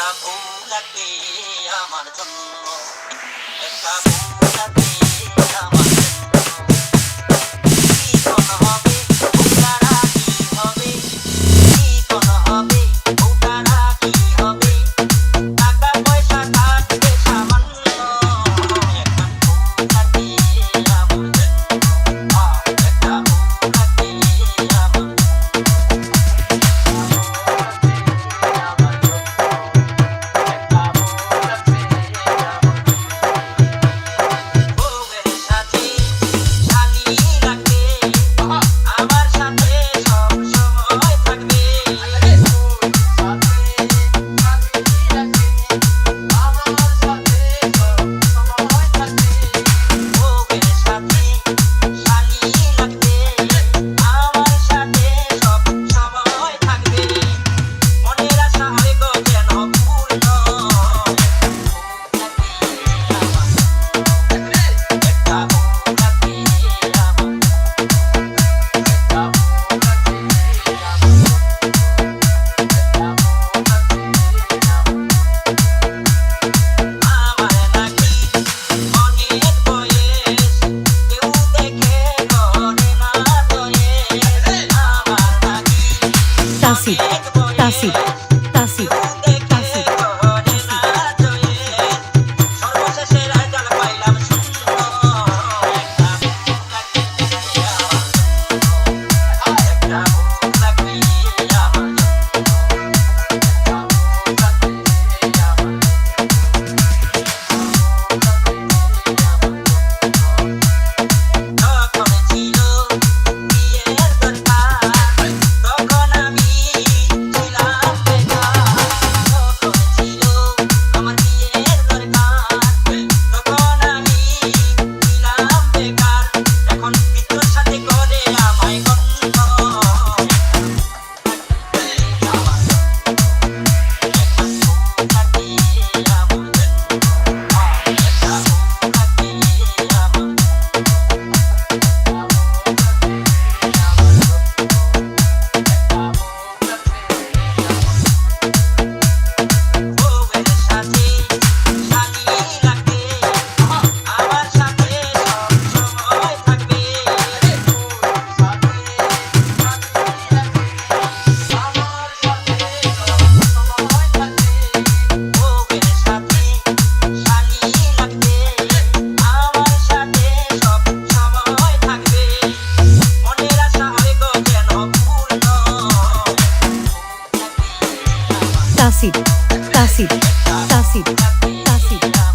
একটা ফুল রাখবি আমার জন্য একটা ফুল রাখবি tasi, tasi. Tacit, tácito, tácito, tácito.